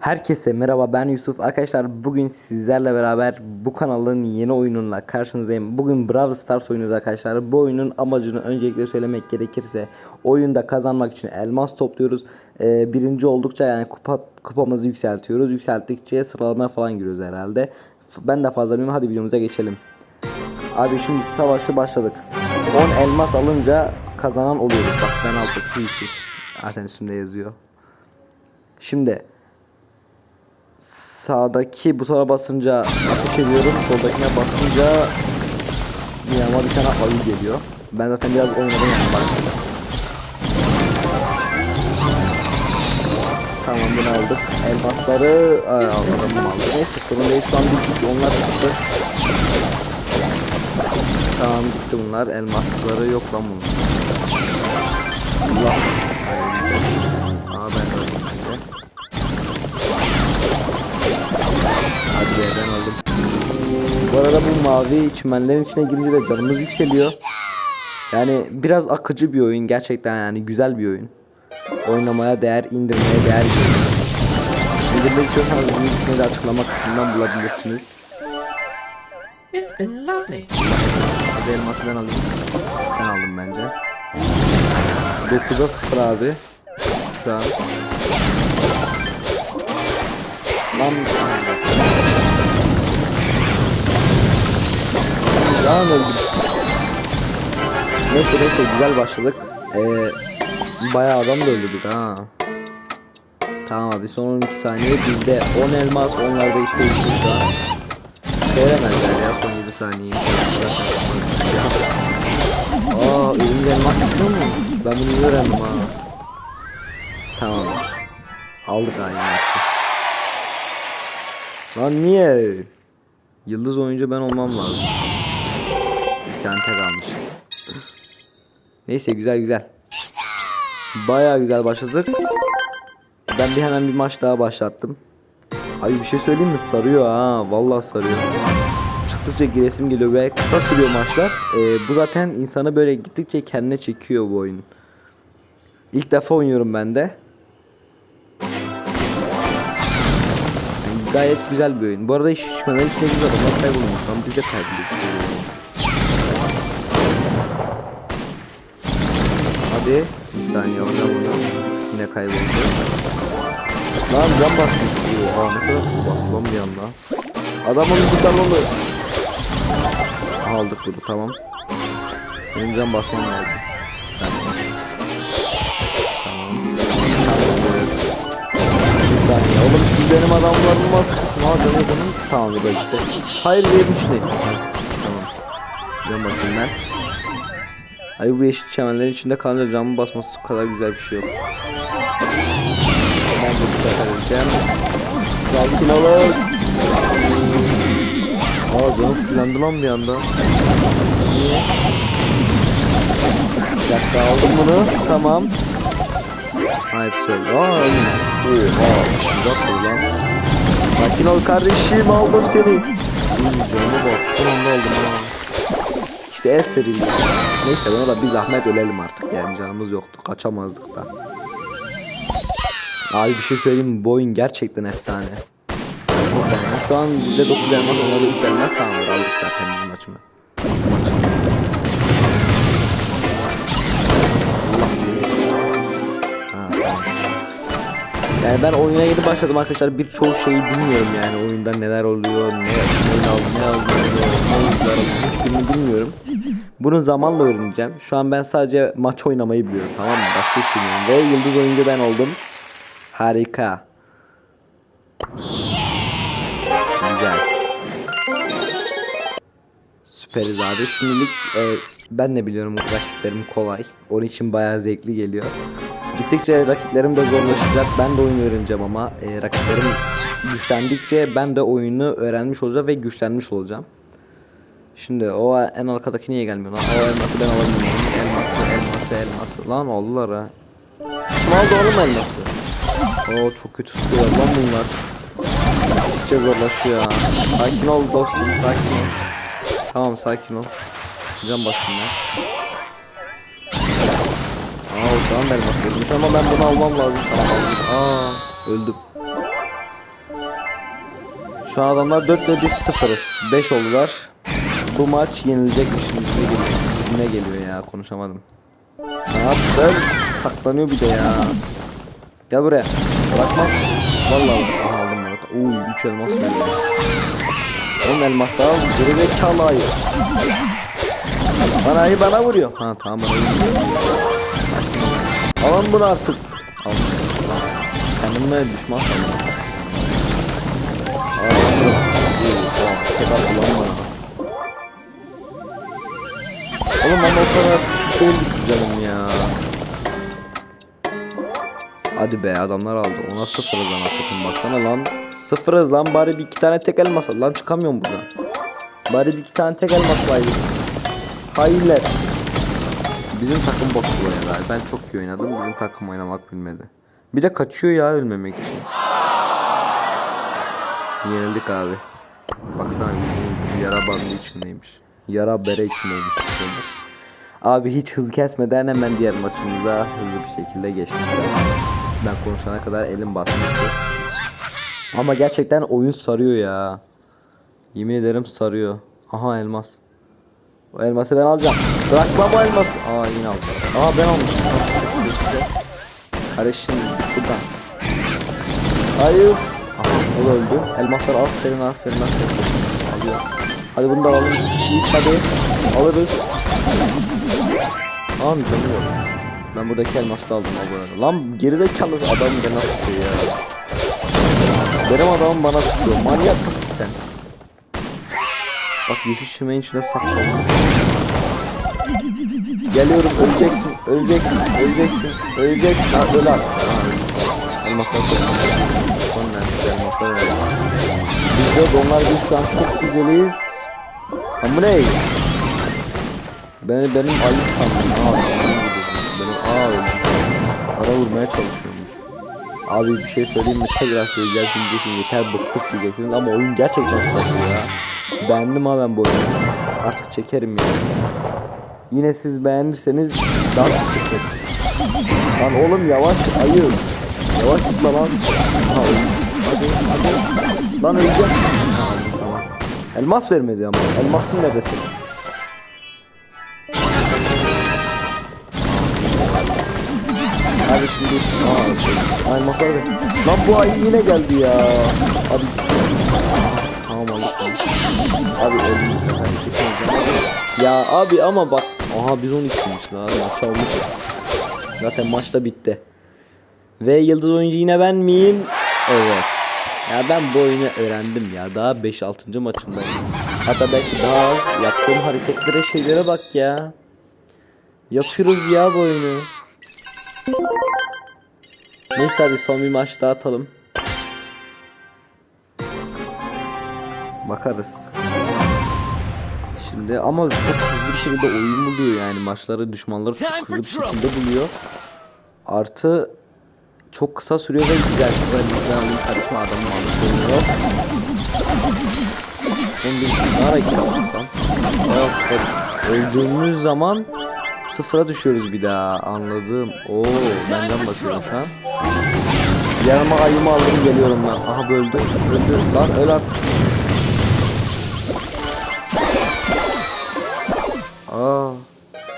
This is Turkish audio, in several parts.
Herkese merhaba ben Yusuf. Arkadaşlar bugün sizlerle beraber bu kanalın yeni oyununla karşınızdayım. Bugün Brawl Stars oynuyoruz arkadaşlar. Bu oyunun amacını öncelikle söylemek gerekirse oyunda kazanmak için elmas topluyoruz. Ee, birinci oldukça yani kupa, kupamızı yükseltiyoruz. Yükselttikçe sıralamaya falan giriyoruz herhalde. Ben de fazla bilmiyorum. Hadi videomuza geçelim. Abi şimdi savaşı başladık. 10 elmas alınca kazanan oluyoruz. Bak ben. Yusuf. Zaten üstümde yazıyor. Şimdi sağdaki butona basınca ateş ediyorum. Soldakine basınca yanıma bir tane ayı geliyor. Ben zaten biraz oynadım yani bak. Tamam bunu aldık. Elmasları ay, bunu aldım. Neyse sorun değil şu an bir güç onlar sıfır. Tamam gitti bunlar. Elmasları yok lan bunun. Allah. Mavi çimenlerin içine girince de canımız yükseliyor. Yani biraz akıcı bir oyun gerçekten yani güzel bir oyun. Oynamaya değer, indirmeye değer bir oyun. İndirmek istiyorsanız bunun içine de açıklama kısmından bulabilirsiniz. Hadi elması ben alayım. Ben aldım bence. 9'a 0 abi. Şu an. Lan Lan öldüm. Neyse neyse güzel başladık. Ee, bayağı adam da öldürdük ha. Tamam abi son 12 saniye bizde 10 elmas onlarda ise iki şu an. Veremezler ya son 7 saniye. Aa elimde elmas düşüyor mu? Ben bunu öğrendim ha. Tamam. Aldık aynı. Lan niye? Yıldız oyuncu ben olmam lazım. Bir tane tek almış. Neyse güzel güzel. Baya güzel başladık. Ben bir hemen bir maç daha başlattım. Abi bir şey söyleyeyim mi? Sarıyor ha. Vallahi sarıyor. Çıktıkça giresim geliyor ve kısa sürüyor maçlar. Ee, bu zaten insanı böyle gittikçe kendine çekiyor bu oyun. İlk defa oynuyorum ben de. Yani gayet güzel bir oyun. Bu arada şişmeler içine güzel adamlar kaybolmuş. Ama biz de kaybettik. Hadi bir saniye alacağım onu. Yine kayboldu. Lan can basmış. Oha ne kadar çok bastı lan bir anda. Adam onu onu. Aldık bunu tamam. Benim can basmam lazım. Bir saniye. Tamam. Bir saniye. Oğlum siz benim adamlarımı sıkıntın. Ha canı canım. Tamam bu da. Hayır vermiş ne? Tamam. Can basayım ben. Ay bu yeşil çemenlerin içinde kalınca camı basması kadar güzel bir şey yok. Ben bu sefer öleceğim. Sakin olun. Aa canım fullendi lan bir anda. Bir dakika aldım bunu. Tamam. Hayır söyle. Aa öldüm. Oha. Uzak lan. Sakin ol kardeşim aldım seni. Canıma bak. Son aldım ha. İşte el serildi. Neyse buna da bir zahmet ölelim artık yani canımız yoktu. Kaçamazdık da. Abi bir şey söyleyeyim mi? Bu gerçekten efsane. Çok. Şu an bizde 9 elmas, onlarda 3 elmas tamamdır. Aldık zaten bizim maçımı. Yani ben oyuna yeni başladım arkadaşlar. Birçok şeyi bilmiyorum yani oyunda neler oluyor, ne oyun al, ne alınıyor, ne oyuncular alınıyor, hiçbirini bilmiyorum. Bunu zamanla öğreneceğim. Şu an ben sadece maç oynamayı biliyorum tamam mı? Başka hiç bilmiyorum. Ve yıldız oyuncu ben oldum. Harika. Güzel. Süperiz abi. Şimdilik e, ben de biliyorum rakiplerim kolay. Onun için bayağı zevkli geliyor. Gittikçe rakiplerim de zorlaşacak. Ben de oyunu öğreneceğim ama e, rakiplerim güçlendikçe ben de oyunu öğrenmiş olacağım ve güçlenmiş olacağım. Şimdi o en arkadaki niye gelmiyor lan? O elması ben alamıyorum. Elması, elması, elması. Lan aldılar ha. Kim aldı oğlum elması? Oo çok kötü sıkıyorlar lan bunlar. Gittikçe zorlaşıyor ha. Sakin ol dostum sakin ol. Tamam sakin ol. Can basın lan. Aa o zaman elmas verilmiş ama ben bunu almam lazım. Tamam aldım. Aa öldüm. Şu an adamlar 4 ve biz sıfırız. 5 oldular. Bu maç yenilecekmiş gibi geliyor. Geliyor ya konuşamadım. Ne yaptılar? Saklanıyor bir de ya. Gel buraya. Bırakmam. Vallahi aha aldım bunu. Uy 3 elmas verdi. Oğlum elmaslar al. Geri zekalı ayı. Bana ayı bana vuruyor. Ha tamam bana vuruyor. Alın bunu artık. Al. Kendime düşman sandım. Aa, tamam. Tekrar kullanma. Oğlum ben o kadar değildik canım ya. Hadi be adamlar aldı. Ona sıfırız lan satın baksana lan. Sıfırız lan bari bir iki tane tek elmas al. Lan çıkamıyorum buradan. Bari bir iki tane tek elmas alaydık. Hainler. Bizim takım bok bu oynadı. Ben çok iyi oynadım. Bizim takım oynamak bilmedi. Bir de kaçıyor ya ölmemek için. Yenildik abi. Baksana bir yara bandı içindeymiş. Yara bere içindeymiş. Abi hiç hız kesmeden hemen diğer maçımıza hızlı bir şekilde geçtik. Ben konuşana kadar elim basmıştı. Ama gerçekten oyun sarıyor ya. Yemin ederim sarıyor. Aha elmas. O elması ben alacağım. Bırakma bu elması. Aa yine aldım. Aa ben almışım. Kardeşim buradan. Hayır. Aha o da öldü. Elmaslar aferin aferin aferin. Alıyor. Hadi bunu da alalım. Kişiyiz hadi. Alırız. Tamam canım yok. Ben buradaki elması da aldım abi. Lan gerizekalı adam bana tutuyor ya. Benim adamım bana tutuyor. Manyak mısın sen? Bak yeşil çimenin içine saklandım. Geliyorum öleceksin, öleceksin, öleceksin, öleceksin. Ha öl artık. Elmaslar koy. Son nerede? Elmaslar. Biz de onlar biz şu an çok güzeliz. Ha bu ne? Beni benim ayıp sandım. Aa, benim aa öldü. Ara vurmaya çalışıyormuş. Abi bir şey söyleyeyim mi? Tekrar söyleyeceğim diyeceksin yeter bıktık diyeceksiniz ama oyun gerçekten sarıyor ya. Beğendim ha ben bu oyunu. Artık çekerim ya. Yine siz beğenirseniz daha çok çekerim. Lan oğlum yavaş ayı. Yavaş zıpla lan. Hadi hadi. Lan öleceğim. Elmas vermedi ama. Elmasın nerede senin? Abi şimdi aa, ay masar be. Lan bu ay yine geldi ya. Abi tamam aldık. Abi bu sefer. Ya abi ama bak. Aha biz 12'ymiş lan. Maç almış. Zaten maç da bitti. Ve yıldız oyuncu yine ben miyim? Evet. Ya ben bu oyunu öğrendim ya. Daha 5-6. maçımdayım. Hatta belki daha az. Yaptığım hareketlere şeylere bak ya. Yapıyoruz ya bu oyunu. Neyse hadi son bir maç daha atalım. Bakarız. Şimdi ama çok hızlı bir şekilde oyun buluyor yani maçları düşmanları çok hızlı bir şekilde buluyor. Artı çok kısa sürüyor ve güzel. Ben ben alayım kardeşim adamın almış yok. Şimdi ne ara? Bayağı sıfır. Öldüğümüz zaman sıfıra düşüyoruz bir daha anladım. Oo benden bakıyorum şu an. Yanıma ayımı aldım geliyorum lan. Aha böldü. Öldü. Lan öl artık. Aa,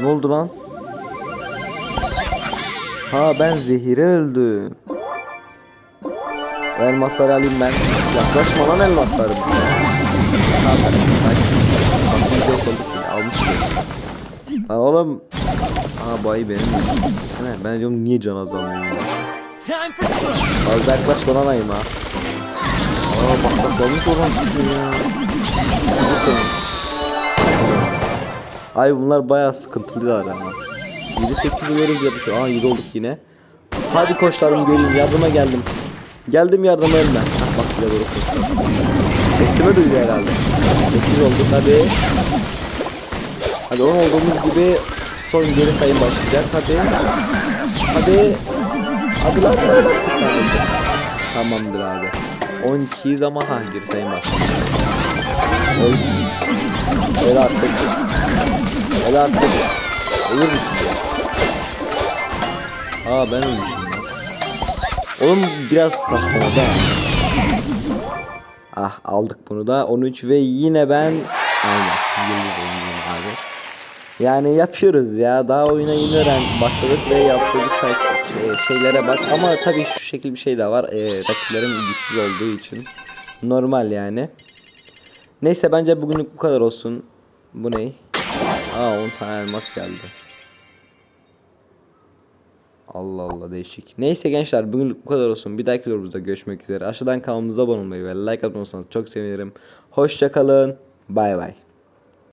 ne oldu lan? Ha ben zehire öldüm. Elmasları alayım ben. Yaklaşma lan elmaslarım. Almış Lan oğlum. Ha bayi benim. Desene ben diyorum niye can azalmıyor ya. Fazla yaklaşma lan ayıma. Aa baksak dolmuş olan çıkıyor ya. Ay bunlar bayağı sıkıntılı adam. 8 oluyoruz ya şu an 7 olduk yine. Hadi koçlarım göreyim yardıma geldim. Geldim yardıma elden. Bak bile böyle koştum. Sesimi duydu herhalde. 8 olduk hadi. Hadi 10 olduğumuz gibi son geri sayım başlayacak hadi. Hadi. Hadi lan. Tamamdır abi. 12'yiz ama ha geri sayım başlayacak. Öyle artık. Öyle artık. Olur musun? Aa ben ölmüşüm lan. Oğlum biraz saçmaladı. Ah aldık bunu da 13 ve yine ben aynen abi. Yani yapıyoruz ya daha oyuna yeni öğren başladık ve yaptığımız şey- şey- şeylere bak ama tabii şu şekil bir şey de var ee, rakiplerim güçsüz olduğu için normal yani. Neyse bence bugünlük bu kadar olsun. Bu ne? Aa 10 tane elmas geldi. Allah Allah değişik. Neyse gençler bugünlük bu kadar olsun. Bir dahaki videomuzda görüşmek üzere. Aşağıdan kanalımıza abone olmayı ve like atmayı unutmazsanız çok sevinirim. Hoşçakalın. Bay bay.